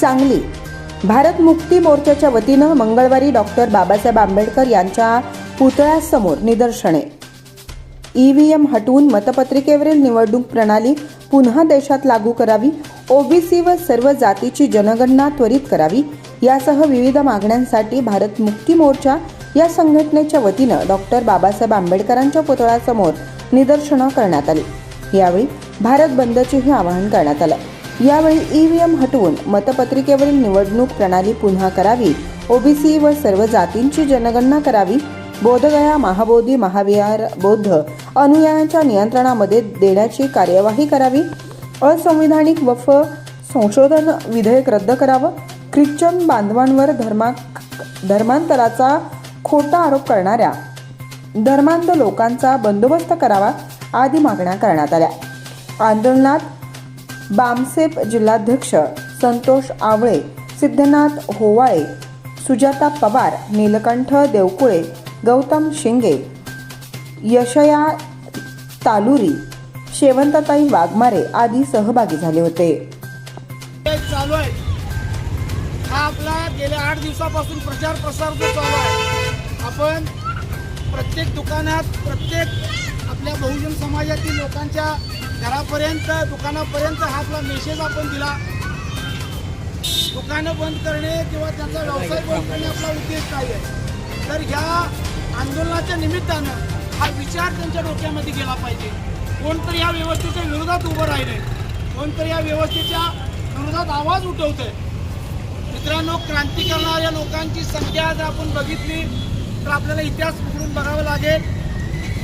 सांगली. भारत मुक्ती मोर्चाच्या वतीनं मंगळवारी डॉक्टर बाबासाहेब आंबेडकर यांच्या पुतळ्यासमोर निदर्शने. ईव्हीएम हटवून मतपत्रिकेवरील निवडणूक प्रणाली पुन्हा देशात लागू करावी ओबीसी व सर्व जातीची जनगणना त्वरित करावी यासह विविध मागण्यांसाठी भारत मुक्ती मोर्चा या संघटनेच्या वतीनं डॉक्टर बाबासाहेब आंबेडकरांच्या पुतळ्यासमोर निदर्शनं करण्यात आली. यावेळी भारत बंदचेही आवाहन करण्यात आलं. यावेळी ईव्हीएम हटवून मतपत्रिकेवरील निवडणूक प्रणाली पुन्हा करावी. ओबीसी व सर्व जातींची जनगणना करावी. बोधगया महाबोधी महाविहार बौद्ध अनुयायांच्या नियंत्रणामध्ये देण्याची कार्यवाही करावी. असंविधानिक वफ संशोधन विधेयक रद्द करावं. ख्रिश्चन बांधवांवर धर्मा धर्मांतराचा खोटा आरोप करणाऱ्या धर्मांध लोकांचा बंदोबस्त करावा आदी मागण्या करण्यात आल्या. आंदोलनात बामसेप जिल्हाध्यक्ष संतोष आवळे सिद्धनाथ होवाळे सुजाता पवार नीलकंठ देवकुळे गौतम शिंगे यशया तालुरी शेवंतताई वाघमारे आदी सहभागी झाले होते. चालू आहे. हा आपला गेल्या आठ दिवसापासून प्रचार प्रसार जो चालू आहे आपण प्रत्येक दुकानात प्रत्येक आपल्या बहुजन समाजातील लोकांच्या घरापर्यंत दुकानापर्यंत हा आपला मेसेज आपण दिला. दुकानं बंद करणे किंवा त्यांचा व्यवसाय बंद करणे आपला उद्देश नाही आहे? तर ह्या आंदोलनाच्या निमित्तानं हा विचार त्यांच्या डोक्यामध्ये गेला पाहिजे. कोणतरी या व्यवस्थेच्या विरोधात उभं राहिले कोणतरी या व्यवस्थेच्या विरोधात आवाज उठवतंय. मित्रांनो क्रांती करणाऱ्या लोकांची संख्या जर आपण बघितली तर आपल्याला इतिहास उघडून बघावं लागेल.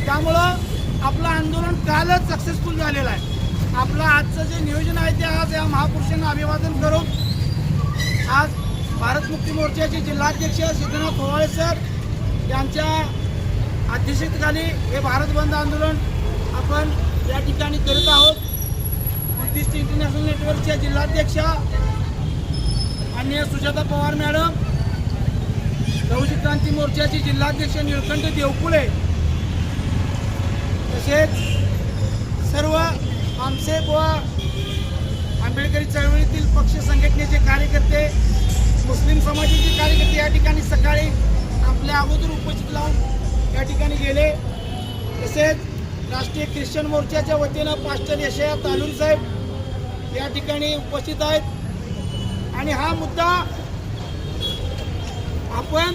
त्यामुळं आपलं आंदोलन कालच सक्सेसफुल झालेलं आहे. आपलं आजचं जे नियोजन आहे ते आज या महापुरुषांना अभिवादन करून आज भारत मुक्ती मोर्चाचे जिल्हाध्यक्ष सिद्धनाथ होवाळे सर यांच्या अध्यक्षतेखाली हे भारत बंद आंदोलन आपण या ठिकाणी करत आहोत. बुद्धिस्ट इंटरनॅशनल नेटवर्कच्या जिल्हाध्यक्षा माननीय सुजाता पवार मॅडम बहुजन क्रांती मोर्चाचे जिल्हाध्यक्ष निळकंठ देवकुळे तसेच सर्व आमसेप व आंबेडकरी चळवळीतील पक्ष संघटनेचे कार्यकर्ते मुस्लिम समाजाचे कार्यकर्ते या ठिकाणी सकाळी आपल्या अगोदर उपस्थित लावून या ठिकाणी गेले. तसेच राष्ट्रीय ख्रिश्चन मोर्चाच्या वतीनं पास्टर यशया तालुरी साहेब या ठिकाणी उपस्थित आहेत. आणि हा मुद्दा आपण